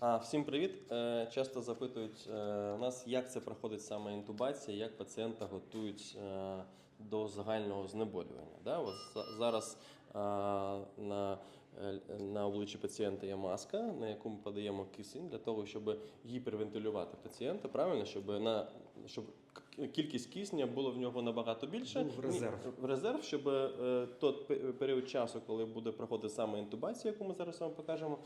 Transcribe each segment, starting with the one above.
А, всім привіт. Е, Часто запитують е, у нас, як це проходить саме інтубація, як пацієнта готують е, до загального знеболювання. Да? За- зараз на, на обличчі пацієнта є маска, на яку ми подаємо кисень для того, щоб гіпервентилювати пацієнта, правильно, щоб на щоб кількість кисня було в нього набагато більше. Був резерв. Ні, в резерв, щоб е, той період часу, коли буде проходити саме інтубація, яку ми зараз вам покажемо,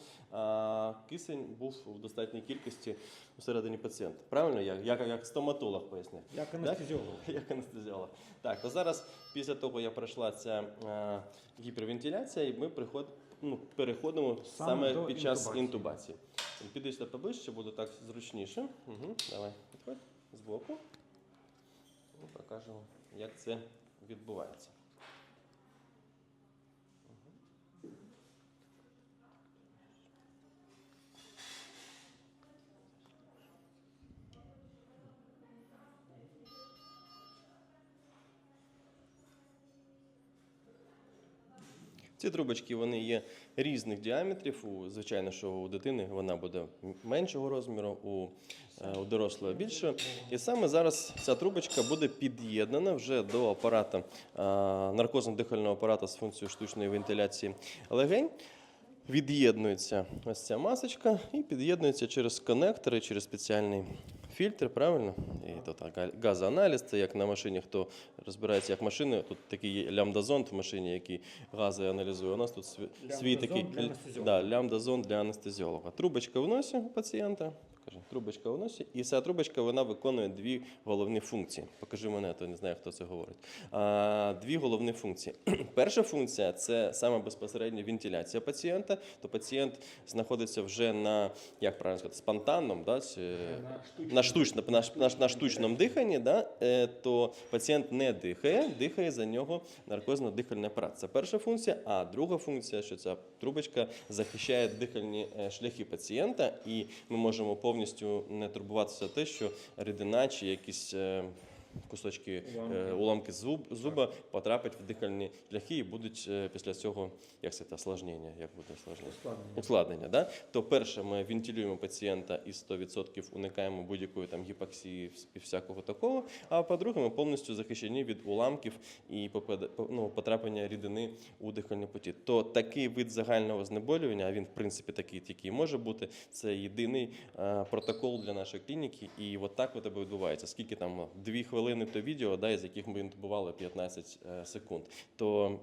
кисень був в достатній кількості всередині пацієнта. Правильно? Як, як, як стоматолог пояснив. Як анестезіолог. Як анестезіолог. Так, то зараз, після того, як пройшла ця е, гіпервентиляція, і ми приход, ну, переходимо саме, Саме під час інтубації. інтубації. Піди сюди поближче, буде так зручніше. Угу, давай, підходь збоку. Покажемо, як це відбувається. Ці трубочки вони є різних діаметрів. У, звичайно, що у дитини вона буде меншого розміру, у, е, у дорослого більшого. І саме зараз ця трубочка буде під'єднана вже до апарата е, наркозно-дихального апарата з функцією штучної вентиляції легень. Від'єднується ось ця масочка і під'єднується через конектори, через спеціальний фільтр, правильно? І то так, га- газоаналіз, це як на машині, хто розбирається як машини. Тут такий є лямбдазон в машині, який гази аналізує. У нас тут свій, такий для да, лямбдазон для анестезіолога. Трубочка в носі у пацієнта. Покажи, трубочка в носі, і ця трубочка вона виконує дві головні функції. Покажи мене, то не знаю, хто це говорить. А, дві головні функції. Перша функція це саме безпосередньо вентиляція пацієнта. То пацієнт знаходиться вже на як правильно сказати, спонтанному, да, чи, на, штучно, на, на, на штучному диханні, да, е, то пацієнт не дихає, дихає за нього наркозно-дихальний апарат. Це перша функція. А друга функція, що ця трубочка захищає дихальні е, шляхи пацієнта, і ми можемо повністю не турбуватися те, що рідина чи якісь. Кусочки Уламки. е, уламки зуб, зуба потрапять в дихальні шляхи і будуть е, після цього, як це осложнення, як буде осложнення? Ускладнення. ускладнення. Да? То перше, ми вентилюємо пацієнта і 100% уникаємо будь-якої там гіпоксії і всякого такого. А по-друге, ми повністю захищені від уламків і ну, потрапення рідини у дихальні путі. То такий вид загального знеболювання, а він в принципі такий тільки може бути. Це єдиний е, протокол для нашої клініки. І от так тебе відбувається. Скільки там дві хвилини то відео, да, із яких ми інтубували 15 е, секунд. То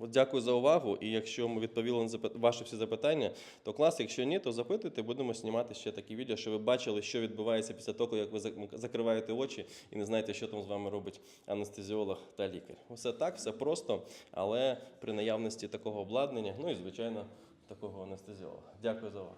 От дякую за увагу. І якщо ми відповіли на ваші всі запитання, то клас. Якщо ні, то запитуйте, будемо знімати ще такі відео, щоб ви бачили, що відбувається після того, як ви закриваєте очі і не знаєте, що там з вами робить анестезіолог та лікар. Все так, все просто, але при наявності такого обладнання, ну і звичайно, такого анестезіолога. Дякую за увагу.